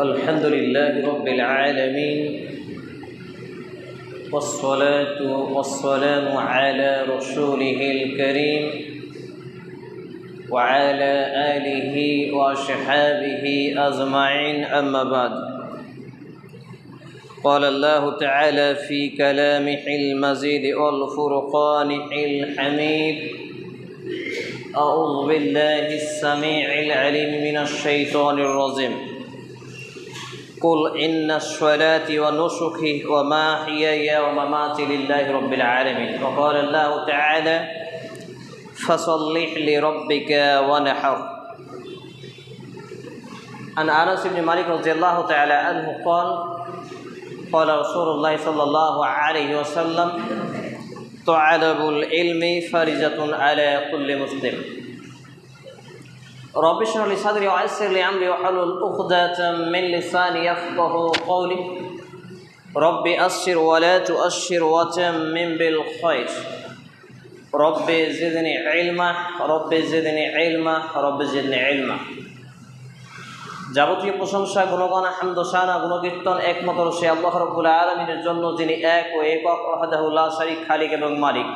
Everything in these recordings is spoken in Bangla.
الحمد لله رب العالمين والصلاة والسلام على رسوله الكريم وعلى آله وأصحابه أجمعين أما بعد. قال الله تعالى في كلامه المزيد والفرقان الحميد أعوذ بالله السميع العليم من الشيطان الرجيم. قل إن الصلاة ونسكي ومحياي ومماتي لله رب العالمين. وقال الله تعالى فصلح لربك ونحر. عن أنس بن مالك رضي الله تعالى عنه قال قال رسول الله صلى الله عليه وسلم طلب العلم فرجة على كل مسلم. رب اشرح لي صدري ويسر لي امري واحلل عقدة من لساني يفقه قولي رب أسر ولا تؤشر وتمم بالخير رب زدني علما رب زدني علما رب زدني علما যাবতীয় প্রশংসা গুণগান হামদোসানা গুণকীর্তন একমাত্র সে আল্লাহ রব্বুল আলমিনের জন্য যিনি এক ও একক অহাদাহুল্লাহ শারিক খালিক এবং মালিক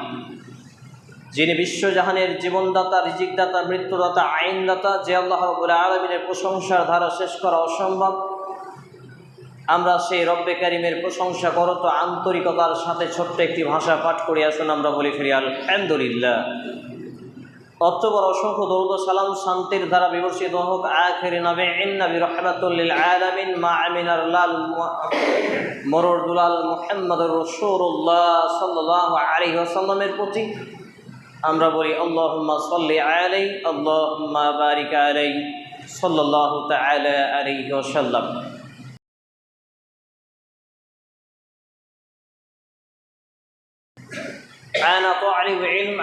যিনি বিশ্বজাহানের জীবনদাতা, রিজিকদাতা, মৃত্যুদাতা, আইনদাতা, যে আল্লাহ রবুল আলমিনের প্রশংসার ধারা শেষ করা অসম্ভব, আমরা সেই রব্বে কারিমের প্রশংসা করত আন্তরিকতার সাথে ছোট্ট একটি ভাষা পাঠ করে, আসুন আমরা বলি ফিরি, আলহামদুলিল্লাহ। অতবর অসংখ্য দৌদ সালাম, শান্তির দ্বারা বিবর্ষিত হোক, আখের নবে ইন্নাবি রহমাতুল্লিল আলামিন, মা আমিনার লাল মরর দুলাল মোহাম্মদ রসুল্লাহ সাল্লাহ আলী আসাল্লামের প্রতি আমরা বলি, আল্লাহুম্মা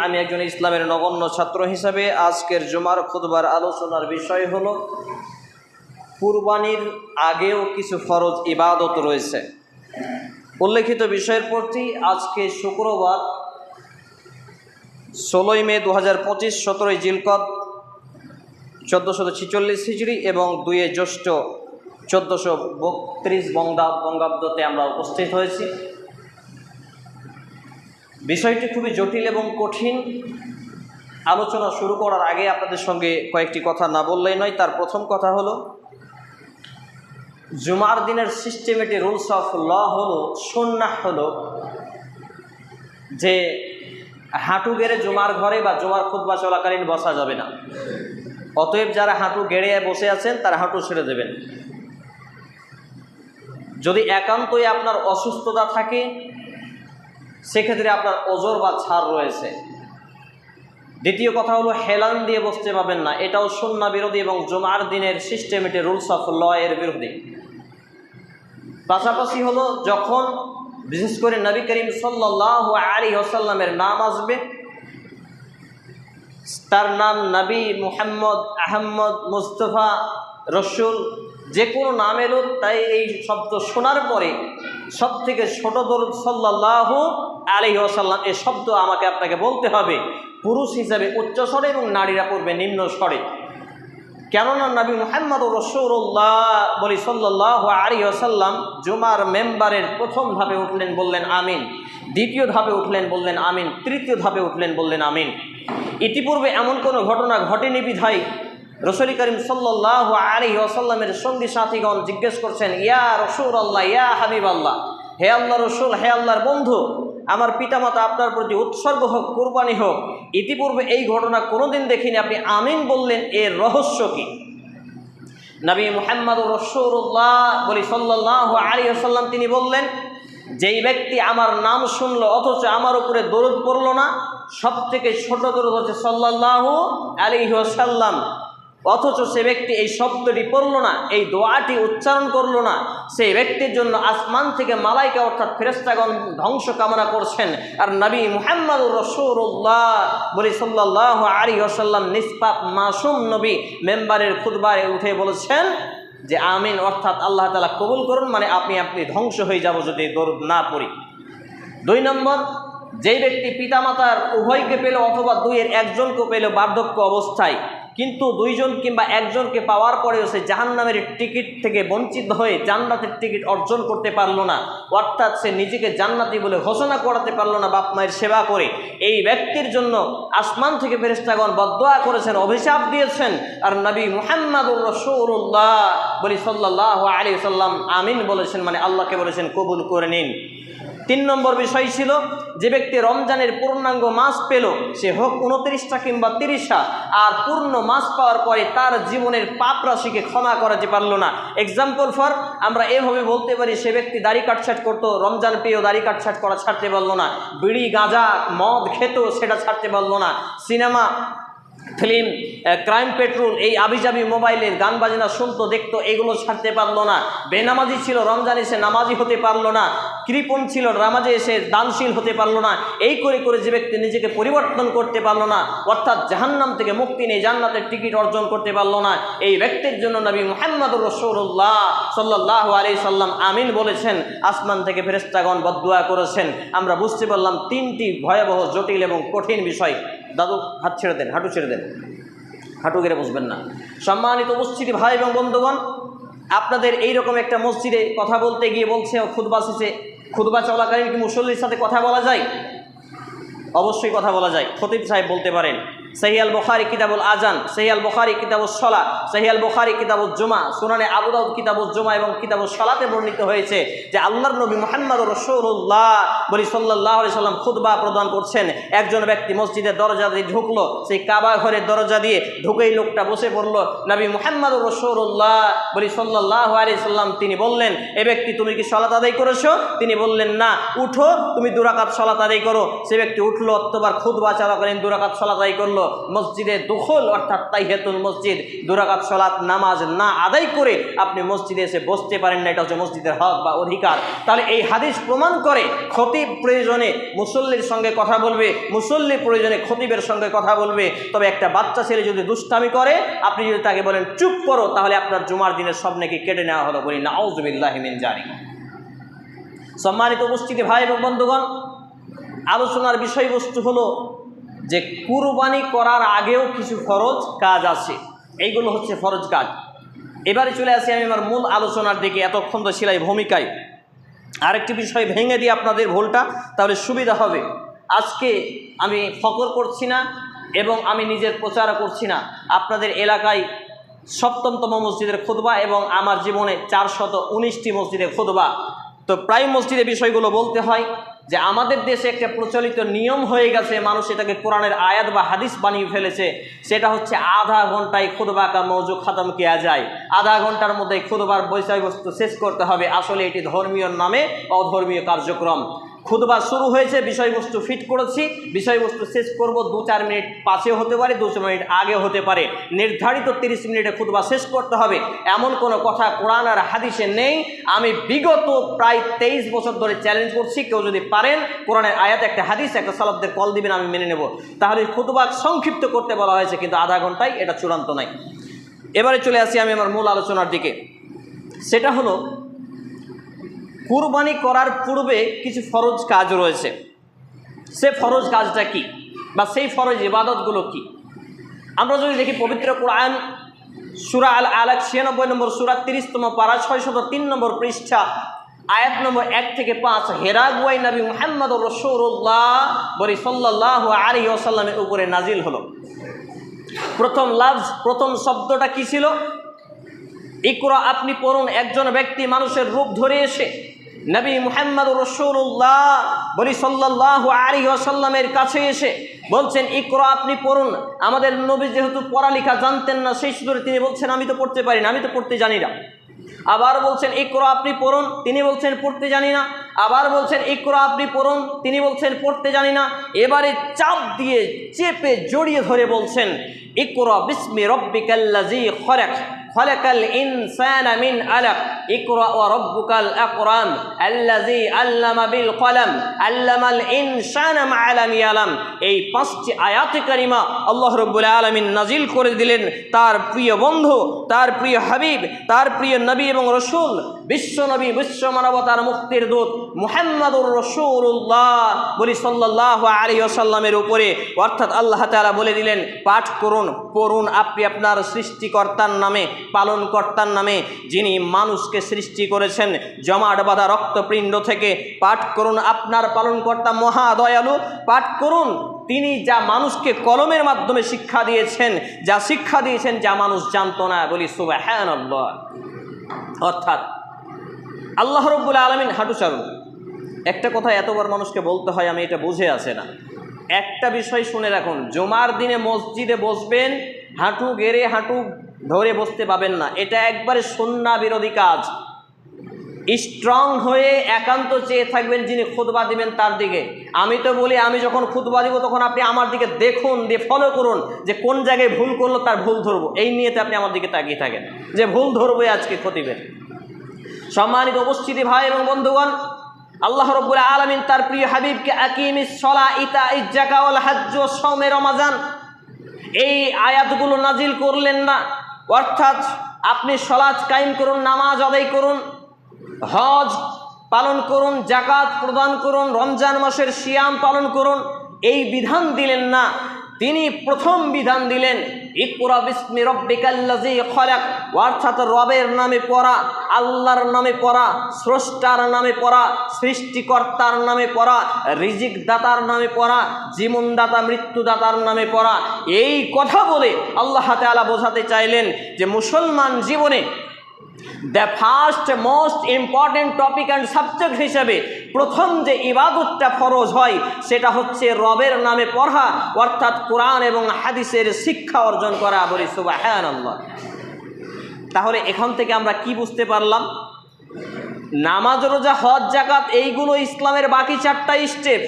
আমি একজন ইসলামের নগণ্য ছাত্র হিসাবে আজকের জুমার খুতবার আলোচনার বিষয় হলো, কুরবানির আগেও কিছু ফরজ ইবাদত রয়েছে। উল্লেখিত বিষয়ের প্রতি আজকে শুক্রবার ষোলোই মে দু হাজার পঁচিশ, সতেরোই জিলকদ চোদ্দোশো ছিচল্লিশ হিজড়ি এবং দুয়ে জ্যৈষ্ঠ চোদ্দোশো বত্রিশ বঙ্গা বঙ্গাব্দতে আমরা উপস্থিত হয়েছি। বিষয়টি খুবই জটিল এবং কঠিন। আলোচনা শুরু করার আগে আপনাদের সঙ্গে কয়েকটি কথা না বললেই নয়, তার প্রথম কথা হলো, জুমার দিনের সিস্টেমেটিক রুলস অফ ল হলো সন্ন্যাস হলো যে হাঁটু গেড়ে জুমার ঘরে বা জুমার খুদ্া চলাকালীন বসা যাবে না। অতএব যারা হাঁটু গেড়ে বসে আছেন, তারা হাঁটু ছেড়ে দেবেন। যদি একান্তই আপনার অসুস্থতা থাকে, সেক্ষেত্রে আপনার ওজোর বা ছাড় রয়েছে। দ্বিতীয় কথা হলো, হেলান দিয়ে বসতে পাবেন না। এটাও সন্না বিরোধী এবং জুমার দিনের সিস্টেমেটে রুলস অফ ল এর বিরোধী। পাশাপাশি হলো, যখন বিশেষ করে নবী করিম সাল্লাহ আলী ওসাল্লামের নাম আসবে। তার নাম নবী মুহাম্মদ, আহম্মদ, মুস্তফা, রসুল যে কোনো নাম এলো তাই এই শব্দ শোনার পরে সব থেকে ছোট দরুদ সাল্লাহ আলী ওসাল্লাম এই শব্দ আমাকে আপনাকে বলতে হবে। পুরুষ হিসাবে উচ্চ স্বরে এবং নারীরা পড়বে নিম্ন স্বরে কেননা নবী মোহাম্মদ রসৌল্লাহ বলি সাল্লাহ আলী আসাল্লাম জুমার মেম্বারের প্রথম ধাপে উঠলেন বললেন আমিন, দ্বিতীয় ধাপে উঠলেন বললেন আমিন, তৃতীয় ধাপে উঠলেন বললেন আমিন। ইতিপূর্বে এমন কোনো ঘটনা ঘটেনি বিধায় রসুল করিম সাল্লাহ আলী আসাল্লামের সঙ্গী সাথীগণ জিজ্ঞেস করছেন, ইয়া রসুল আল্লাহ ইয়া হাবিব আল্লাহ হে আল্লাহ রসুল, হে আল্লাহর বন্ধু, আমার পিতামাতা আপনার প্রতি উৎসর্গ হোক, কোরবানি হোক, ইতিপূর্বে এই ঘটনা কোনোদিন দেখিনি, আপনি আমিন বললেন, এর রহস্য কী? নবী মুহাম্মদ রসুল্লাহ বলি সাল্লাহ আলী আসাল্লাম তিনি বললেন, যেই ব্যক্তি আমার নাম শুনল, অথচ আমার উপরে দরুদ পড়ল না সব থেকে ছোট দরুদ হচ্ছে সাল্লাহ আলী আসাল্লাম অথচ সে ব্যক্তি এই শব্দটি পড়ল না, এই দোয়াটি উচ্চারণ করল না। সেই ব্যক্তির জন্য আসমান থেকে মালাইকা অর্থাৎ ফেরেস্তাগণ ধ্বংস কামনা করছেন। আর নবী মুহাম্মদ রসুল্লাহ বলি সাল্লাহ আলী আসাল্লাম নিষ্পাপ, মাসুম নবী মেম্বারের খুদবারে উঠে বলেছেন যে, আমিন অর্থাৎ আল্লাহ তালা কবুল করুন মানে আপনি আপনি ধ্বংস হয়ে যাব যদি দরুদ না পড়ি। দুই নম্বর, যেই ব্যক্তি পিতামাতার উভয়কে পেল অথবা দুইয়ের একজনকে পেল বার্ধক্য অবস্থায় কিন্তু দুইজন কিংবা একজনকে পাওয়ার পরেও সে জাহান্নামের টিকিট থেকে বঞ্চিত হয়ে জান্নাতের টিকিট অর্জন করতে পারল না। অর্থাৎ সে নিজেকে জান্নাতি বলে ঘোষণা করাতে পারল না বাপ মায়ের সেবা করে। এই ব্যক্তির জন্য আসমান থেকে ফেরেস্তাগণ বদয়া করেছেন, অভিশাপ দিয়েছেন। আর নবী মুহাম্মাদুর রসুল্লাহ বলি সাল্লাহ আলী সাল্লাম আমিন বলেছেন মানে আল্লাহকে বলেছেন, কবুল করে নিন। তিন নম্বর বিষয় ছিল, যে ব্যক্তি রমজানের পূর্ণাঙ্গ মাস পেল, সে হোক উনত্রিশটা কিংবা তিরিশটা, আর পূর্ণ মাস পাওয়ার পরে তার জীবনের পাপ রাশিকে ক্ষমা করাতে পারল না। এক্সাম্পল ফর আমরা এভাবে বলতে পারি, সে ব্যক্তি দাড়ি কাটছাট করতো, রমজান পেয়েও দাড়ি কাটছাট করা ছাড়তে পারল না। বিড়ি, গাঁজা, মদ খেত, সেটা ছাড়তে পারল না। সিনেমা ফিল্ম ক্রাইম পেট্রোল, এই আবিজাবি মোবাইলের গান বাজনা শুনতো, দেখতো, এগুলো ছাড়তে পারল না। বেনামাজি ছিল, রমজান এসে নামাজি হতে পারল না। কৃপণ ছিল, নামাজে এসে দানশীল হতে পারল না। এই করে করে যে ব্যক্তি নিজেকে পরিবর্তন করতে পারল না, অর্থাৎ জাহান্নাম থেকে মুক্তি নিয়ে জান্নাতের টিকিট অর্জন করতে পারল না, এই ব্যক্তির জন্য নবী মোহাম্মদ রসৌল্লাহ সাল্লাহ আলি সাল্লাম আমিন বলেছেন, আসমান থেকে ফেরেস্তাগণ বদুয়া করেছেন। আমরা বুঝতে পারলাম তিনটি ভয়াবহ, জটিল এবং কঠিন বিষয়। দাদু, হাত ছেড়ে দেন, হাঁটু ছেড়ে দেন। হাঁটু গেড়ে বসবেন না। সম্মানিত উপস্থিতি, ভাই এবং বন্ধুগণ, আপনাদের এই রকম একটা মসজিদে কথা বলতে গিয়ে বলছে খুদবা শেষে খুদবা চলাকালীন কি মুসল্লির সাথে কথা বলা যায়? অবশ্যই কথা বলা যায়। খতিব সাহেব বলতে পারেন সহিয়াল বখারি, কিতাবুল আজান সহিয়াল বখারি কিতাবুল সলা সহিয়াল বখারি কিতাবুল জুমা সুনানে আবুদাউদ কিতাবুল জুমা এবং কিতাবুল সলাতে বর্ণিত হয়েছে যে আল্লাহর নবী মোহাম্মদ রসৌল্লাহ বলি সাল্লাহ সাল্লাম খুদবা প্রদান করছেন। একজন ব্যক্তি মসজিদের দরজা দিয়ে ঢুকলো, সেই কাবা ঘরের দরজা দিয়ে ঢুকেই লোকটা বসে পড়ল। নবী মোহাম্মদ রসৌল্লাহ বলি সাল্লাহ আলি সাল্লাম তিনি বললেন, এ ব্যক্তি, তুমি কি সলাত আদায় করেছ? তিনি বললেন, না, উঠো, তুমি দুরাকাত সলাত আদায় করো। সে ব্যক্তি উঠল অতবার খুদবা চলাকালীন দুরাকাত সলাত আদায় করল। মসজিদে দখল, অর্থাৎ তাইহেতুল মসজিদ। দুরাকাত সলাত, নামাজ না আদায় করে আপনি মসজিদে এসে বসতে পারেন না, এটা হচ্ছে মসজিদের হক বা অধিকার। তাহলে এই হাদিস প্রমাণ করে খতিব প্রয়োজনে মুসল্লির সঙ্গে কথা বলবে, মুসল্লি প্রয়োজনে খতিবের সঙ্গে কথা বলবে। তবে একটা বাচ্চা ছেলে যদি দুষ্টামি করে, আপনি যদি তাকে বলেন, চুপ করো, তাহলে আপনার জুমার দিনের সব নাকি কেটে নেওয়া হলো বলি নাউজবিল্লাহিমিন জারি সম্মানিত উপস্থিতি ভাই এবং বন্ধুগণ আলোচনার বিষয়বস্তু হলো যে কুরবানি করার আগেও কিছু ফরজ কাজ আছে। এইগুলো হচ্ছে ফরজ কাজ। এবারে চলে আসি আমি আমার মূল আলোচনার দিকে, এতক্ষণ তো ছিলাই ভূমিকায়। আরেকটি বিষয় ভেঙে দিই আপনাদের ভুলটা, তাহলে সুবিধা হবে। আজকে আমি ফকর করছি না এবং আমি নিজের প্রচারও করছি না। আপনাদের এলাকায় সপ্তমতম মসজিদের খুদবা এবং আমার জীবনে চারশত উনিশটি মসজিদের খুদবা তো প্রায় মসজিদে বিষয়গুলো বলতে হয় যে আমাদের দেশে একটা প্রচলিত নিয়ম হয়ে গেছে, মানুষ এটাকে কোরআনের আয়াত বা হাদিস বানিয়ে ফেলেছে, সেটা হচ্ছে আধা ঘন্টায় খুদবা কা মৌজু খতম কেয়া যায়। আধা ঘণ্টার মধ্যে খুদবার বিষয়বস্তু শেষ করতে হবে, আসলে এটি ধর্মীয় নামে অধর্মীয় কার্যক্রম। খুদবা শুরু হয়েছে, বিষয়বস্তু ফিট করেছি, বিষয়বস্তু শেষ করব দু চার মিনিট পাশে হতে পারে, দু চার মিনিট আগে হতে পারে। নির্ধারিত তিরিশ মিনিটে খুদবা শেষ করতে হবে। এমন কোনো কথা কোরআন আর হাদিসে নেই। আমি বিগত প্রায় তেইশ বছর ধরে চ্যালেঞ্জ করছি, কেউ যদি পারেন, কোরআনের আয়াত, একটা হাদিস, একটা সালাবদের কল দিবেন, আমি মেনে নেব। তাহলে খুদবা সংক্ষিপ্ত করতে বলা হয়েছে, কিন্তু আধা ঘন্টায় এটা চূড়ান্ত নাই। এবারে চলে আসি আমি আমার মূল আলোচনার দিকে। সেটা হলো কুরবানি করার পূর্বে কিছু ফরজ কাজ রয়েছে। সে ফরজ কাজটা কি বা সেই ফরজ ইবাদতগুলো কি? আমরা যদি দেখি পবিত্র কোরআন, সুরা আল আলাক ছিয়ানব্বই নম্বর সুরা, তিরিশতম পারা, ছয়শত তিন নম্বর পৃষ্ঠা, আয়াত নম্বর এক থেকে পাঁচ হেরাগুয়াই নবী মোহাম্মদ রসৌল্লাহ বলি সাল্লাহ আলী ওসাল্লামের উপরে নাজিল হলো। প্রথম লাভ প্রথম শব্দটা কি ছিল? ইকরা, আপনি পড়ুন, একজন ব্যক্তি মানুষের রূপ ধরে এসে নবী মুহাম্মদ রসুল্লাহ বলি সাল্লাহ আলী আসাল্লামের কাছে এসে বলছেন, ইকরা, আপনি পড়ুন। আমাদের নবী যেহেতু পড়ালেখা জানতেন না, সেই সুতরে তিনি বলছেন, আমি তো পড়তে পারি না, আমি তো পড়তে জানি না। আবার বলছেন, ইকরা, আপনি পড়ুন। তিনি বলছেন, পড়তে জানি না। আবার বলছেন, ইকরা, আপনি পড়ুন। তিনি বলছেন, পড়তে জানি না। এবারে চাপ দিয়ে চেপে জড়িয়ে ধরে বলছেন, ইকরা বিস্মি রব্বিকাল্লাজি খরাক খলাকাল ইনসানা মিন আলাক। মা লাম ইয়ালাম। এই পাঁচটি আল্লাহ আলামিন নাজিল করে দিলেন। তার প্রিয় বন্ধু, তার প্রিয় হাবিব, তার প্রিয় নবী এবং রসুল, বিশ্ব নবী, বিশ্ব মানবতার মুক্তির দূত মুহাম্মাদুর রসুল্লাহ বলি সাল্লাহ আলী উপরে। অর্থাৎ আল্লাহ তাআলা বলে দিলেন, পাঠ করুন, পড়ুন আপনি আপনার সৃষ্টিকর্তার নামে, পালনকর্তার নামে, যিনি মানুষকে সৃষ্টি করেছেন। জমাট বাঁধা রক্তপিণ্ড থেকে পাঠ করুন আপনার পালনকর্তা মহা দয়ালু পাঠ করুন। তিনি যা মানুষকে কলমের মাধ্যমে শিক্ষা দিয়েছেন, যা শিক্ষা দিয়েছেন, যা মানুষ জানতো না, বলি সুবাহান অর্থাৎ আল্লাহ রব্বুল আলমিন, হাঁটু চালু একটা কথা এতবার মানুষকে বলতে হয়, আমি এটা বুঝে আসে না। একটা বিষয় শুনে রাখুন, জমার দিনে মসজিদে বসবেন, হাঁটু গেড়ে হাঁটু ধরে বসতে পাবেন না। এটা একবারে সন্না বিরোধী কাজ। স্ট্রং হয়ে একান্ত চেয়ে থাকবেন যিনি খুতবা দিবেন তার দিকে। আমি তো বলি, আমি যখন খুতবা দিব, তখন আপনি আমার দিকে দেখুন, দিয়ে ফলো করুন যে কোন জায়গায় ভুল করল, তার ভুল ধরবো। এই নিয়েতে আপনি আমার দিকে তাকিয়ে থাকেন যে ভুল ধরবোই আজকে খতিবের। সম্মানিত উপস্থিতি ভাই এবং বন্ধুগণ, আল্লাহ রব্বুল আলমিন তার প্রিয় হাবিবকে আকিম সলা ইতা ইজাকাওয়াল হাজ্জ সৌমে রমাজান। এই আয়াতগুলো নাজিল করলেন না। অর্থাৎ আপনি সলাজ কায়েম করুন, নামাজ আদায় করুন, হজ পালন করুন, জাকাত প্রদান করুন, রমজান মাসের শিয়াম পালন করুন, এই বিধান দিলেন না। তিনি প্রথম বিধান দিলেন, ইকুরা বিস্মি রব্বিকাল্লাজি খলাক অর্থাৎ রবের নামে পড়া, আল্লাহর নামে পড়া, স্রষ্টার নামে পড়া, সৃষ্টিকর্তার নামে পড়া রিজিক দাতার নামে পড়া, জীবনদাতা, মৃত্যুদাতার নামে পড়া। এই কথা বলে আল্লাহ তাআলা বোঝাতে চাইলেন যে, মুসলমান জীবনে the first most important topic and subject হিসেবে প্রথম যে ইবাদতটা ফরজ হয়, সেটা হচ্ছে রবের নামে পড়া, অর্থাৎ কোরআন এবং হাদিসের শিক্ষা অর্জন করা। বলি সুবাহ তাহলে এখান থেকে আমরা কি বুঝতে পারলাম? নামাজ, রোজা, হজ জাকাত এইগুলো ইসলামের বাকি চারটা স্টেপ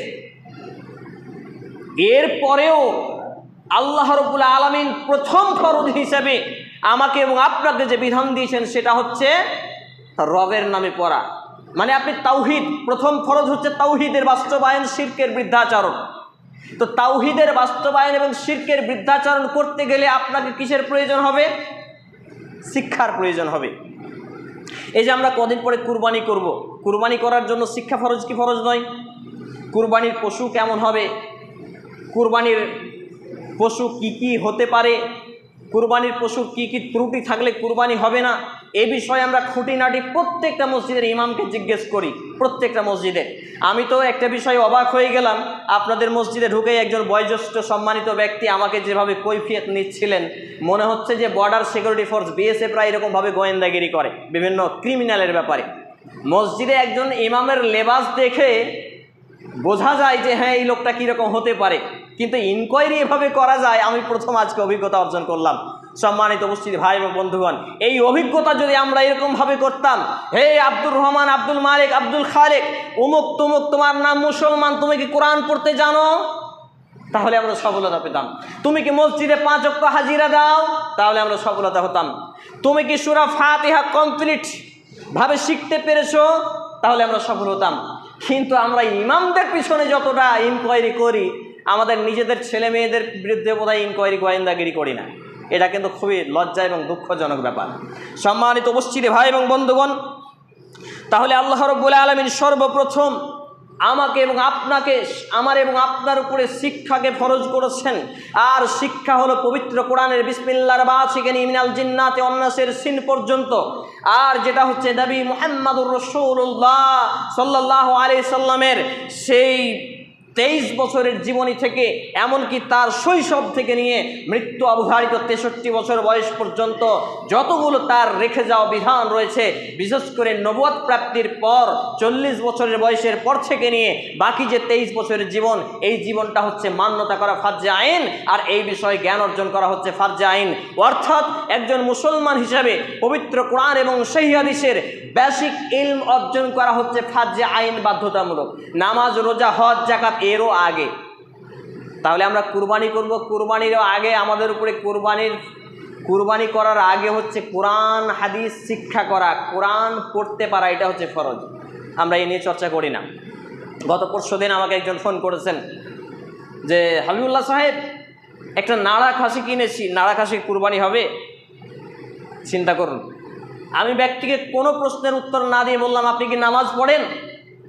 এরপরেও আল্লাহ রবুল আলমিন প্রথম ফরজ হিসেবে আমাকে এবং আপনাকে যে বিধান দিয়েছেন, সেটা হচ্ছে রবের নামে পড়া। মানে আপনি তাওহিদ, প্রথম ফরজ হচ্ছে তাওহিদের বাস্তবায়ন, শির্কের বৃদ্ধাচরণ। তো তাওহিদের বাস্তবায়ন এবং শির্কের বৃদ্ধাচরণ করতে গেলে আপনাকে কিসের প্রয়োজন হবে? শিক্ষার প্রয়োজন হবে। এই যে আমরা কদিন পরে কুরবানি করব। কুরবানি করার জন্য শিক্ষা ফরজ কি ফরজ নয়? কুরবানির পশু কেমন হবে? কুরবানির পশু কি কি হতে পারে? কুরবানির পশু কি কি ত্রুটি থাকলে কুরবানি হবে না? এ বিষয়ে আমরা খুঁটিনাটি প্রত্যেকটা মসজিদের ইমামকে জিজ্ঞেস করি, প্রত্যেকটা মসজিদে। আমি তো একটা বিষয়ে অবাক হয়ে গেলাম, আপনাদের মসজিদে ঢুকেই একজন বয়োজ্যেষ্ঠ সম্মানিত ব্যক্তি আমাকে যেভাবে কৈফিয়ত নিচ্ছিলেন, মনে হচ্ছে যে বর্ডার সিকিউরিটি ফোর্স বিএসএফরা এরকমভাবে গোয়েন্দাগিরি করে, বিভিন্ন ক্রিমিনালের ব্যাপারে। মসজিদে একজন ইমামের লেবাস দেখে বোঝা যায় যে হ্যাঁ এই লোকটা কীরকম হতে পারে। কিন্তু ইনকোয়ারি এভাবে করা যায়, আমি প্রথম আজকে অভিজ্ঞতা অর্জন করলাম। সম্মানিত উপস্থিতি ভাই এবং বন্ধুগণ, এই অভিজ্ঞতা যদি আমরা এরকমভাবে করতাম, হে আব্দুর রহমান, আব্দুল মালিক, আব্দুল খালেক, উমুক তুমুক তোমার নাম মুসলমান, তুমি কি কোরআন পড়তে জানো? তাহলে আমরা সফলতা পেতাম। তুমি কি মসজিদে পাঁচ অক্ট হাজিরা দাও? তাহলে আমরা সফলতা হতাম। তুমি কি সুরা ফাতিহা কমপ্লিট ভাবে শিখতে পেরেছ? তাহলে আমরা সফল হতাম। কিন্তু আমরা ইমামদের পিছনে যতটা ইনকোয়ারি করি আমাদের নিজেদের ছেলে মেয়েদের বিরুদ্ধে বোধহয় ইনকোয়ারি গোয়েন্দাগিরি করি না। এটা কিন্তু খুবই লজ্জা এবং দুঃখজনক ব্যাপার। সম্মানিত উপস্থিতি ভাই এবং বন্ধুগণ, তাহলে আল্লাহ রব্বুল আলমিন সর্বপ্রথম আমাকে এবং আপনাকে, আমার এবং আপনার উপরে শিক্ষাকে ফরজ করেছেন। আর শিক্ষা হলো পবিত্র কোরআনের বিসমিল্লার বা শিখেন ইমিনাল জিন্নাতে অন্যাসের সিন পর্যন্ত। আর যেটা হচ্ছে নবী মোহাম্মদুর রসুল্লাহ সাল্লাহ আলি সাল্লামের সেই তেইশ বছরের জীবনী থেকে, এমনকি তার শৈশব থেকে নিয়ে মৃত্যু অবধারিত তেষট্টি বছর বয়স পর্যন্ত যতগুলো তার রেখে যাওয়া বিধান রয়েছে, বিশেষ করে নবদ প্রাপ্তির পর চল্লিশ বছরের বয়সের পর থেকে নিয়ে বাকি যে তেইশ বছরের জীবন, এই জীবনটা হচ্ছে মান্যতা করা ফার্জে আইন, আর এই বিষয়ে জ্ঞান অর্জন করা হচ্ছে ফার্জে আইন। অর্থাৎ একজন মুসলমান হিসাবে পবিত্র কোরআন এবং সেই হাদিসের বেসিক ইলম অর্জন করা হচ্ছে ফার্জে আইন বাধ্যতামূলক। নামাজ, রোজা, হজ জাকাত এরও আগে। তাহলে আমরা কুরবানি করব। কুরবানিরও আগে আমাদের উপরে কুরবানির, কুরবানি করার আগে হচ্ছে কোরআন, হাদিস, শিক্ষা করা, কোরআন পড়তে পারা, এটা হচ্ছে ফরজ। আমরা এই নিয়ে চর্চা করি না। গত পরশু দিন আমাকে একজন ফোন করেছেন যে, হাবিবুল্লাহ সাহেব, একটা নাড়া খাসি কিনেছি, নাড়া খাসি কুরবানি হবে? চিন্তা করুন। আমি ব্যক্তিকে কোনো প্রশ্নের উত্তর না দিয়ে বললাম, আপনি কি নামাজ পড়েন?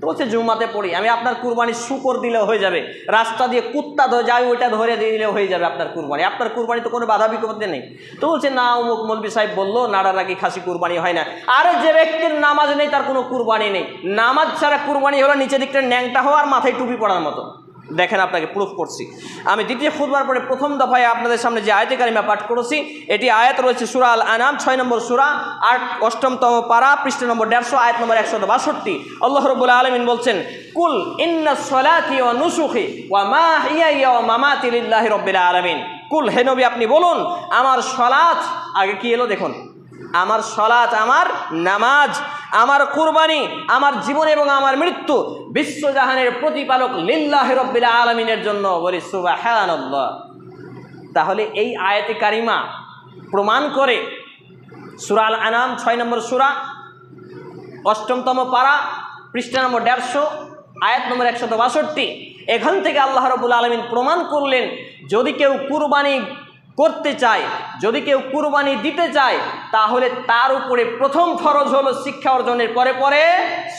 তো বলছে জুমাতে পড়ি। আমি আপনার কুরবানি শুকর দিলে হয়ে যাবে। রাস্তা দিয়ে কুত্তা যায়, ওইটা ধরে দিয়ে দিলে হয়ে যাবে আপনার কুরবানি। আপনার কুরবানি তো কোনো বাধা বিপদে নেই। তো বলছে, না, অমুক মলবি সাহেব বলল, নাড়া নাকি খাসি কুরবানি হয় না। আরে যে ব্যক্তির নামাজ নেই, তার কোনো কুরবানি নেই। নামাজ ছাড়া কুরবানি হলো নিচের দিকটা ন্যাংটা হওয়া আর মাথায় টুপি পড়ার মতো। দেখেন আপনাকে প্রুফ করছি। আমি দ্বিতীয় খুদবার পরে প্রথম দফায় আপনাদের সামনে যে আয়তে কারিমা পাঠ করেছি, এটি আয়াত রয়েছে সুরা আল আনাম ছয় নম্বর সুরা, আট অষ্টমতম পারা, পৃষ্ঠ নম্বর দেড়শো, আয়াত নম্বর একশো বাষট্টি। আল্লাহ রবুল্লা আলমিন বলছেন, কুল ইন্না ইয়া ওয়া মামাতি লিল্লাহি রব্বিল আলামিন। কুল হেনবি আপনি বলুন, আমার সলাত আগে কি এলো দেখুন। আমার সলাত আমার নামাজ, আমার কুরবানি, আমার জীবন এবং আমার মৃত্যু বিশ্বজাহানের প্রতিপালক লিল্লাহ রব্বিল আলমিনের জন্য বলি সুবাহান তাহলে এই আয়াতে কারিমা প্রমাণ করে সুরাল আনাম ছয় নম্বর সুরা, অষ্টমতম পারা, পৃষ্ঠা নম্বর দেড়শো, আয়াত নম্বর একশত বাষট্টি। এখান থেকে আল্লাহ রবুল আলমিন প্রমাণ করলেন, যদি কেউ কুরবানি করতে চায়, যদি কেউ কুরবানি দিতে চায়, তাহলে তার উপরে প্রথম ফরজ হলো শিক্ষা অর্জনের পরে পরে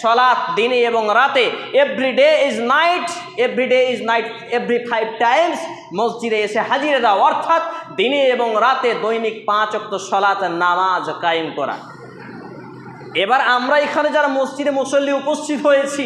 সলাৎ দিনে এবং রাতে। Every day is night every day is night every five times মসজিদে এসে হাজিরে দাও অর্থাৎ দিনে এবং রাতে দৈনিক পাঁচ অক্ত সলাৎ নামাজ কায়েম করা। এবার আমরা এখানে যারা মসজিদে মুসল্লি উপস্থিত হয়েছি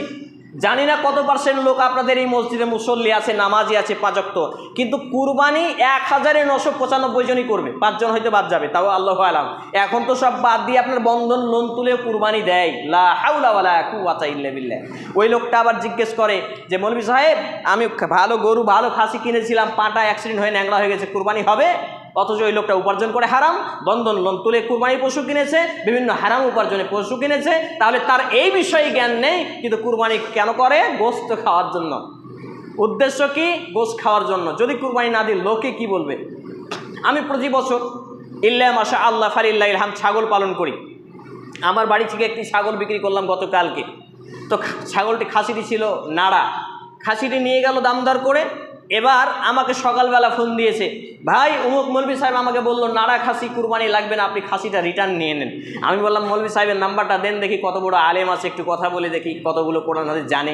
জানি না কত পার্সেন্ট লোক আপনাদের এই মসজিদে মুসল্লি আছে, নামাজি আছে, পাঁচক্ত। কিন্তু কুরবানি এক হাজারে নশো পঁচানব্বই জনই করবে। পাঁচজন হয়তো বাদ যাবে, তাও আল্লাহ আলাম। এখন তো সব বাদ দিয়ে আপনার বন্ধন লোন তুলে কুরবানি দেয়। লা হাউলা ওয়ালা কুওয়াতা ইল্লা বিল্লাহ। ওই লোকটা আবার জিজ্ঞেস করে যে, মৌলভী সাহেব, আমি ভালো গরু, ভালো খাসি কিনেছিলাম, পাটা অ্যাক্সিডেন্ট হয়ে ন্যাংরা হয়ে গেছে, কুরবানি হবে? অথচ ওই লোকটা উপার্জন করে হারাম বন্ধন লোন তুলে কুরবানি পশু কিনেছে, বিভিন্ন হারাম উপার্জনে পশু কিনেছে, তাহলে তার এই বিষয়ে জ্ঞান নেই, কিন্তু কুরবানি কেন করে? গোস্ত খাওয়ার জন্য। উদ্দেশ্য কি? গোস্ত খাওয়ার জন্য। যদি কুরবানি না দিই, লোকে কি বলবে? আমি প্রতি বছর ইল্লা মাসা আল্লাহ ফালিল্লাহ ইলহাম ছাগল পালন করি। আমার বাড়ি থেকে একটি ছাগল বিক্রি করলাম গতকালকে। তো ছাগলটি খাসিটি ছিল নাড়া। খাসিটি নিয়ে গেল দামদার করে এবার আমাকে সকালবেলা ফোন দিয়েছে, ভাই অমুক মৌলবী সাহেব আমাকে বলল, নাড়া খাসি কুরবানি লাগবে না, আপনি খাসিটা রিটার্ন নিয়ে নেন। আমি বললাম মৌলবী সাহেবের নাম্বারটা দেন দেখি, কত বড় আলেম আছে, একটু কথা বলে দেখি, কতগুলো কোরআন হাদিস জানে।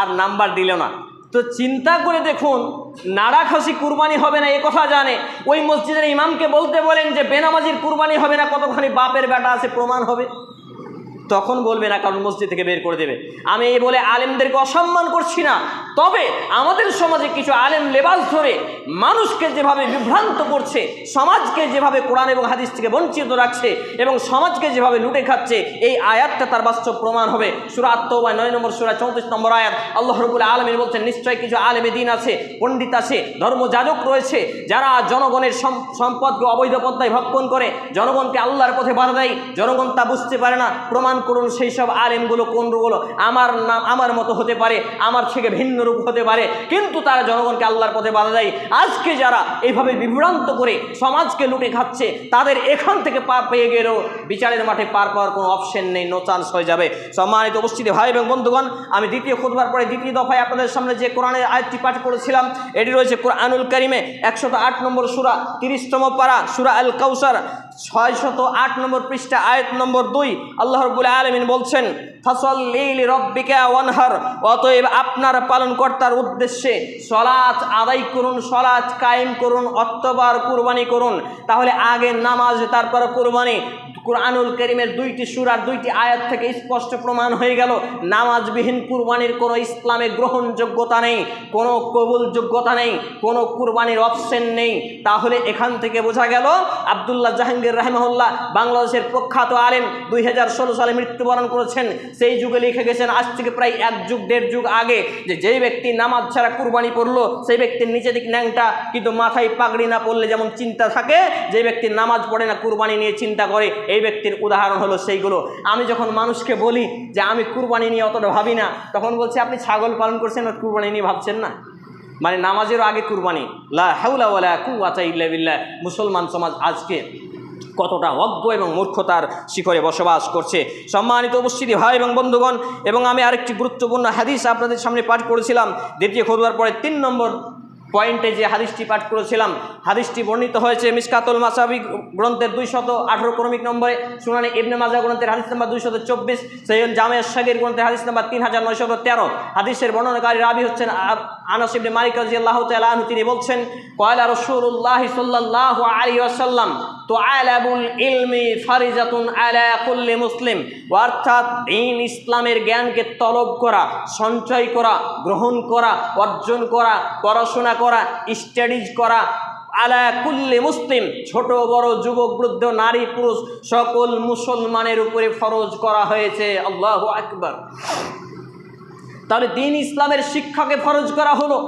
আর নাম্বার দিল না। তো চিন্তা করে দেখুন, নাড়া খাসি কুরবানি হবে না, এ কথা জানে। ওই মসজিদের ইমামকে বলতে বলেন যে, বেনামাজির কুরবানি হবে না, কতখানি বাপের বেটা আছে, প্রমাণ হবে। তখন বলবে না, কারণ মসজিদ থেকে বের করে দেবে। আমি এই বলে আলেমদেরকে অসম্মান করছি না। তবে আমাদের সমাজে কিছু আলেম লেবাস ধরে মানুষকে যেভাবে বিভ্রান্ত করছে, সমাজকে যেভাবে কোরআন এবং হাদিস থেকে বঞ্চিত রাখছে এবং সমাজকে যেভাবে লুটে খাচ্ছে, এই আয়াতটা তার বাস্তব প্রমাণ হবে। সুরা আত্মবায় নয় নম্বর, সুরা চৌত্রিশ নম্বর আয়াত। আল্লাহ রবুল আলমিন বলছেন নিশ্চয়ই কিছু আলেমে দিন আছে, পণ্ডিত আছে, ধর্মযাজক রয়েছে, যারা জনগণের সম্পদকে অবৈধ পদ্মায় ভক্ষণ করে, জনগণকে আল্লাহর পথে বাধা দেয়। জনগণ তা বুঝতে পারে না, প্রমাণ করুন, সেই সব আলেমগুলো কোনগুলো আমার নাম, আমার মতো হতে পারে, আমার থেকে ভিন্ন রূপ হতে পারে। কিন্তু তারা জনগণকে আল্লাহর পথে বাধা দেয়। আজকে যারা এইভাবে বিভ্রান্ত করে সমাজকে লুটে খাচ্ছে, তাদের এখান থেকে পার পেয়ে গেলেও বিচারের মাঠে পার পাওয়ার কোনো অপশন নেই নো চান্স হয়ে যাবে। সম্মানিত উপস্থিতি, ভাই এবং বন্ধুগণ, আমি দ্বিতীয় খুদবার পরে দ্বিতীয় দফায় আপনাদের সামনে যে কোরআনের আয়াতটি পাঠ করেছিলাম, এটি রয়েছে কোরআনুল করিমে একশত আট নম্বর সুরা, তিরিশতম পারা সুরা আল কাউসার ছয়শত আট নম্বর পৃষ্ঠা, আয়াত নম্বর দুই, আল্লাহ রবুল আলমিন বলছেন ওয়ানহার অতএব আপনার পালনকর্তার উদ্দেশ্যে সলাচ আদায় করুন সলাচ কায়েম করুন অত্যবার কুরবানি করুন। তাহলে আগে নামাজ, তারপর কুরবানি কোরআনুল করিমের দুইটি সুরার দুইটি আয়াত থেকে স্পষ্ট প্রমাণ হয়ে গেল, নামাজবিহীন কুরবানির কোনো ইসলামে গ্রহণযোগ্যতা নেই, কোনো কবুলযোগ্যতা নেই, কোনো কুরবানির অপশন নেই। তাহলে এখান থেকে বোঝা গেল, আবদুল্লাহ জাহাঙ্গীর রাহেমহল্লা বাংলাদেশের প্রখ্যাত আলেম দুই হাজার ষোলো সালে মৃত্যুবরণ করেছেন। সেই যুগে লিখে গেছেন, আজ থেকে প্রায় এক যুগ, দেড় যুগ আগে যে যেই ব্যক্তি নামাজ ছাড়া কুরবানি পড়ল, সেই ব্যক্তির নিচে দিক ন্যাংটা, কিন্তু মাথায় পাগড়ি না পড়লে যেমন চিন্তা থাকে যে ব্যক্তি নামাজ পড়ে না, কুরবানি নিয়ে চিন্তা করে এই ব্যক্তির উদাহরণ হলো সেইগুলো। আমি যখন মানুষকে বলি যে আমি কুরবানি নিয়ে অতটা ভাবি না, তখন বলছে, আপনি ছাগল পালন করছেন আর কুরবানি নিয়ে ভাবছেন না? মানে নামাজেরও আগে কুরবানি। লা বিল্লাহ। মুসলমান সমাজ আজকে কতটা অজ্ঞ এবং মূর্খতার শিখরে বসবাস করছে। সম্মানিত উপস্থিতি, ভাই এবং বন্ধুগণ, এবং আমি আরেকটি গুরুত্বপূর্ণ হাদিস আপনাদের সামনে পাঠ করেছিলাম। দ্বিতীয় খোদবার পরে তিন নম্বর পয়েন্টে যে হাদিসটি পাঠ করেছিলাম, হাদিসটি বর্ণিত হয়েছে মিসকাতুল মাসাবি গ্রন্থের দুইশত আঠারো ক্রমিক নম্বরে শুনানি ইবনে মাজা গ্রন্থের হাদিস নাম্বার দুইশত চব্বিশ, সৈয়দ জামের শাগির গ্রন্থের হাদিস নাম্বার তিন হাজার নয়শত তেরো। হাদিসের বর্ণনাকারী রাবি হচ্ছেন আনাস ইবনে মালিক রাজি তাআলা আনহু। তিনি বলছেন কয়লা রসুল্লাহ সাল্লাল্লাহু আলাইহি ওয়াসাল্লাম তো আলাবুল ইলমি ফারিজাতুন আলা মুসলিম। অর্থাৎ দিন ইসলামের জ্ঞানকে তলব করা, সঞ্চয় করা, গ্রহণ করা, অর্জন করা, পড়াশোনা করা স্টাডিজ করা, আলা কুল্লি মুসলিম। ছোট, বড়, যুবক, বৃদ্ধ, নারী, পুরুষ, সকল মুসলমানের উপরে ফরজ করা হয়েছে। আল্লাহু আকবার। তাহলে দিন ইসলামের শিক্ষাকে ফরজ করা হলো।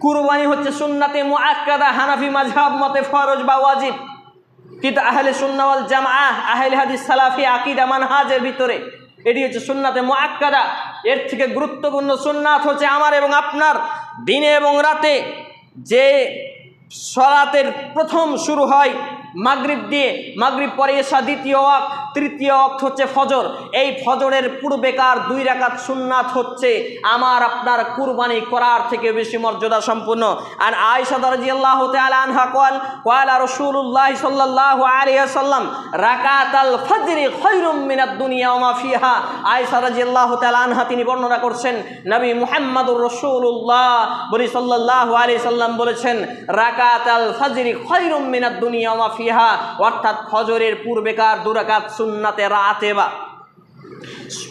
কুরবানি হচ্ছে সুন্নাতে মুআক্কাদা হানাফি মাঝহাব মতে ফরজ বা ওয়াজিব। কিন্তু আহলে সুন্নাওয়াল জামা আহলে হাদিস সালাফি আকিদা মানহাজের ভিতরে এটি হচ্ছে সুন্নাতে মোয়াক্কাদা এর থেকে গুরুত্বপূর্ণ সুন্নাত হচ্ছে আমার এবং আপনার। দিনে এবং রাতে যে সলাতের প্রথম শুরু হয়, মাগরিব দিয়ে, মাগরিব পরে এসা দ্বিতীয় ওয়াক তৃতীয় অক্ত হচ্ছে ফজর। এই ফজরের পূর্বেকার দুই রাকাত সুন্নাত হচ্ছে আমার, আপনার কুরবানি করার থেকে বেশি মর্যাদা সম্পূর্ণ আর আয়সাদ রাজিয়াল্লাহ তাআলা আনহা কল কয়লা রাসূলুল্লাহ সাল্লাল্লাহু আলাইহি ওয়াসাল্লাম, রাকাতাল ফজরি খায়রুম মিনাদ দুনিয়া ওয়া মা ফিহা। আয়সা রাদিয়াল্লাহু তাআলা আনহা তিনি বর্ণনা করছেন, নবী মুহাম্মদুর রাসূলুল্লাহ। বলি সাল্লাল্লাহু আলাইহি সাল্লাম বলেছেন রাকাত আল ফজরি খায়রুম মিনাদ দুনিয়া ওয়া মা ফিহা। অর্থাৎ ফজরের পূর্বেকার দুরাকাত সুন্নাতে রাতে বা।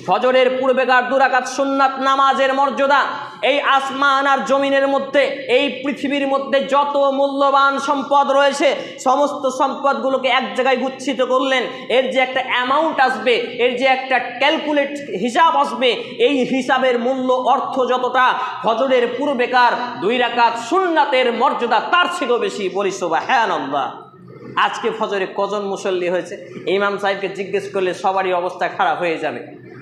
ফজরের পূর্বেকার দুরাকাত সুন্নাত নামাজের মর্যাদা, এই আসমান আর জমিনের মধ্যে, এই পৃথিবীর মধ্যে যত মূল্যবান সম্পদ রয়েছে, সমস্ত সম্পদগুলোকে এক জায়গায় গুচ্ছিত করলেন, এর যে একটা অ্যামাউন্ট আসবে, এর যে একটা ক্যালকুলেট হিসাব আসবে, এই হিসাবের মূল্য অর্থ যতটা, ফজরের পূর্বেকার দুই রাকাত সুন্নাতের মর্যাদা তার থেকেও বেশি। পরিষেবা হ্যাঁ নন্দা আজকে ফজরে কজন মুসল্লি হয়েছে? ইমাম সাহেবকে জিজ্ঞেস করলে সবারই অবস্থা খারাপ হয়ে যাবে।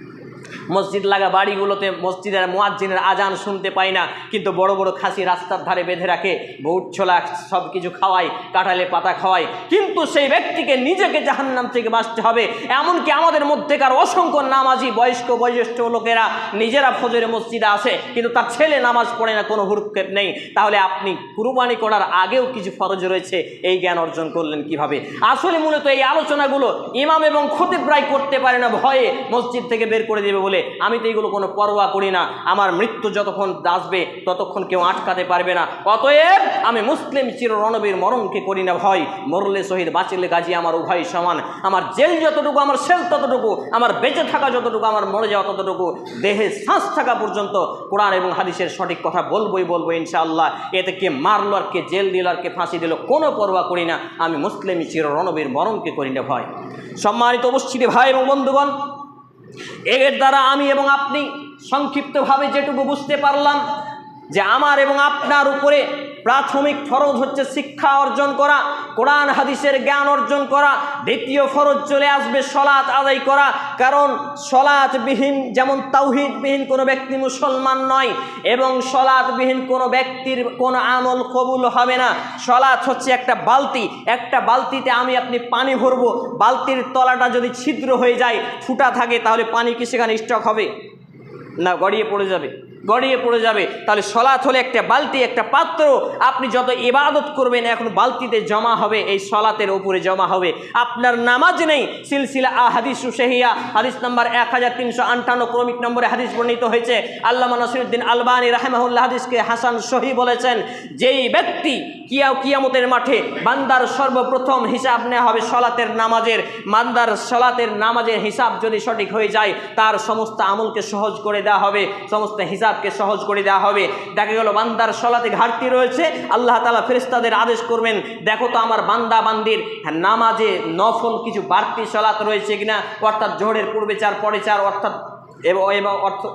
মসজিদ লাগা বাড়িগুলোতে মসজিদের মোয়াজ্জিনের আজান শুনতে পাই না, কিন্তু বড় বড় খাসি রাস্তার ধারে বেঁধে রাখে, বউট ছোলা সব কিছু খাওয়াই কাঁঠালে পাতা খাওয়াই কিন্তু সেই ব্যক্তিকে নিজেকে জাহান্নাম থেকে বাঁচতে হবে, এমনকি আমাদের মধ্যেকার অসংখ্য নামাজি, বয়স্ক, বয়োজ্যেষ্ঠ লোকেরা নিজেরা ফজরে মসজিদে আসে, কিন্তু তার ছেলে নামাজ পড়ে না, কোনো হুরুক্ষেপ নেই। তাহলে আপনি কুরবানি করার আগেও কিছু ফরজ রয়েছে, এই জ্ঞান অর্জন করলেন কীভাবে? আসলে মূলত এই আলোচনাগুলো ইমাম এবং খতিব প্রায় করতে পারে না, ভয়ে মসজিদ থেকে বের করে দেবে বলে আমি তো এইগুলো কোনো পরোয়া করি না। আমার মৃত্যু যতক্ষণ আসবে ততক্ষণ কেউ আটকাতে পারবে না। অতএব আমি মুসলিম চির রণবীর মরণকে করি না ভয়। মরলে শহীদ, বাঁচিলে গাজী আমার উভয় সমান। আমার জেল যতটুকু, আমার সেল ততটুকু, আমার বেঁচে থাকা যতটুকু, আমার মরে যাওয়া ততটুকু, দেহে শ্বাস থাকা পর্যন্ত কোরআন এবং হাদিসের সঠিক কথা বলবোই বলব ইনশাআল্লাহ। এতে কে মারলো আর কে জেল দিল আর কে ফাঁসি দিল, কোনো পরোয়া করি না। আমি মুসলিম চির রণবীর মরণকে করি না ভয়। সম্মানিত উপস্থিতি ভাই এবং বন্ধুগণ এর দ্বারা আমি এবং আপনি সংক্ষিপ্তভাবে যেটুকু বুঝতে পারলাম যে আমার এবং আপনার উপরে প্রাথমিক ফরজ হচ্ছে শিক্ষা অর্জন করা, কোরআন, হাদিসের জ্ঞান অর্জন করা, দ্বিতীয় ফরজ চলে আসবে সলাৎ আদায় করা, কারণ সলাৎবিহীন, যেমন তাওহিদবিহীন কোনো ব্যক্তি মুসলমান নয় এবং সলাৎবিহীন কোনো ব্যক্তির কোনো আমল কবুল হবে না। সলাৎ হচ্ছে একটা বালতি, একটা বালতিতে আমি আপনি পানি ভরবো, বালতির তলাটা যদি ছিদ্র হয়ে যায়, ফুটা থাকে, তাহলে পানি কি সেখানে স্টক হবে? না, গড়িয়ে পড়ে যাবে। গড়িয়ে পড়ে যাবে। তাহলে সলাৎ হলে একটা বালতি, একটা পাত্র, আপনি যত ইবাদত করবেন, এখন বালতিতে জমা হবে, এই সলাতের উপরে জমা হবে। আপনার নামাজ নেই, সিলসিলা আহাদিস সেহিয়া হাদিস নাম্বার এক হাজার তিনশো আটান্ন, ক্রমিক নম্বরে হাদিস বর্ণিত হয়েছে। আল্লামা নসিরুদ্দিন আলবানী রাহেমাহুল্লাহ হাদিসকে হাসান সহি বলেছেন, যেই ব্যক্তি কিয়া কিয়ামতের মাঠে বান্দার সর্বপ্রথম হিসাব নেওয়া হবে সলাতের নামাজের। বান্দার সলাতের নামাজের হিসাব যদি সঠিক হয়ে যায়, তার সমস্ত আমলকে সহজ করে দেওয়া হবে। সমস্ত হিসাবকে সহজ করে দেওয়া হবে। দেখা গেল বান্দার সলাতে ঘাটতি রয়েছে। আল্লাহ তালা ফেরিস্তাদের আদেশ করবেন, দেখো তো আমার বান্দা বান্দির নামাজে নফল কিছু বাড়তি সলাত রয়েছে কিনা? অর্থাৎ জোহরের পূর্বে চার, পরে চার, অর্থাৎ এবং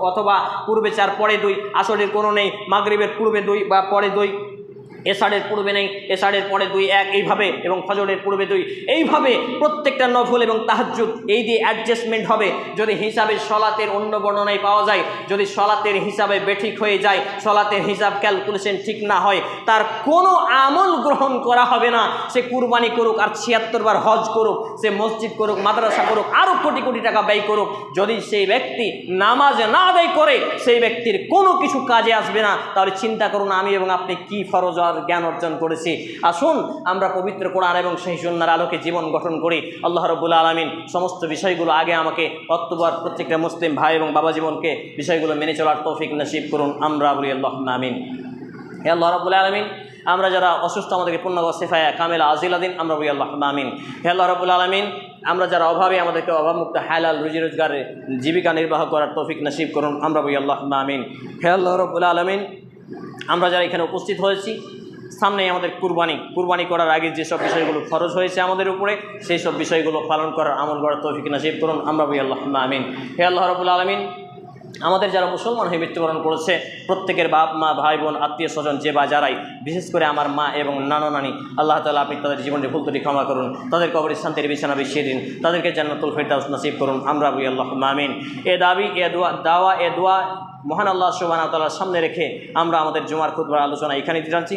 অথবা পূর্বে চার, পরে দুই আসলে কোনো নেই, মাগরীবের পূর্বে দুই বা পরে দুই। এসারের পূর্বে নেই এসারের পরে দুই, এক, এইভাবে এবং ফজরের পূর্বে দুই। এইভাবে প্রত্যেকটা নফল এবং তাহাজ্জুদ এই দিয়ে অ্যাডজাস্টমেন্ট হবে। যদি হিসাবে সলাতের অন্য বর্ণনায় পাওয়া যায়, যদি সলাতের হিসাবে বেঠিক হয়ে যায়, সলাতের হিসাব ক্যালকুলেশন ঠিক না হয়, তার কোনো আমল গ্রহণ করা হবে না। সে কুরবানি করুক, আর ছিয়াত্তর বার হজ করুক, সে মসজিদ করুক, মাদ্রাসা করুক আরও কোটি কোটি টাকা ব্যয় করুক, যদি সেই ব্যক্তি নামাজ না আদায় করে, সেই ব্যক্তির কোনো কিছু কাজে আসবে না, তাহলে চিন্তা করুন আমি এবং আপনি কি ফরজ আর জ্ঞান অর্জন করেছি। আসুন, আমরা পবিত্র কোরআন এবং সেই সন্ন্যার আলোকে জীবন গঠন করি। আল্লাহ রবুল আলমিন সমস্ত বিষয়গুলো আগে আমাকে অক্টোবর প্রত্যেকটা মুসলিম ভাই এবং বাবা জীবনকে বিষয়গুলো মেনে চলার তৌফিক নসিব করুন। আমরা বলি আল্লাহ আমিন। হে আল্লাহ রবুল আলমিন, আমরা যারা অসুস্থ, আমাদেরকে পূর্ণ সেফায়া কামেলা আজিলাদিন আমরা বলি আল্লাহ আমিন। হে আল্লাহ রবুল আলমিন, আমরা যারা অভাবে, আমাদেরকে অভাবমুক্ত, হালাল রুজি রোজগারে জীবিকা নির্বাহ করার তৌফিক নসিব করুন। আমরা বলি আল্লাহ আমিন। হে আল্লাহ রবুল আলমিন, আমরা যারা এখানে উপস্থিত হয়েছি সামনেই আমাদের কুরবানি। কুরবানি করার আগে যেসব বিষয়গুলো খরচ হয়েছে আমাদের উপরে সেই সব বিষয়গুলো পালন করার আমল করার তৌফিক নাসিব করুন। আমরা বলি আল্লাহ আমিন। হে আল্লাহ রবুল আলমিন, আমাদের যারা মুসলমান হয়ে মৃত্যুবরণ করেছে, প্রত্যেকের বাপ, মা, ভাই, বোন, আত্মীয় স্বজন, যে বা যারাই, বিশেষ করে আমার মা এবং নানা, নানি, আল্লাহ তালা আপনি তাদের জীবনের ভুল ত্রুটি ক্ষমা করুন। তাদের কবরের শান্তির বিছানা বিছিয়ে দিন। তাদেরকে জান্নাতুল ফেরদাউস নাসিব করুন। আমরা বলি আল্লাহ আমিন। এ দাবি, এ দোয়া, দাওয়া, এ দোয়া মহান আল্লাহ সুবাহ তালার সামনে রেখে আমরা আমাদের জুমার খুদবার আলোচনা এখানে জানছি।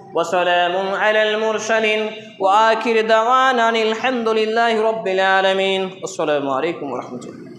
وسلام على المرسلين. وآخر دعوانا الحمد لله رب العالمين. السلام عليكم ورحمة الله.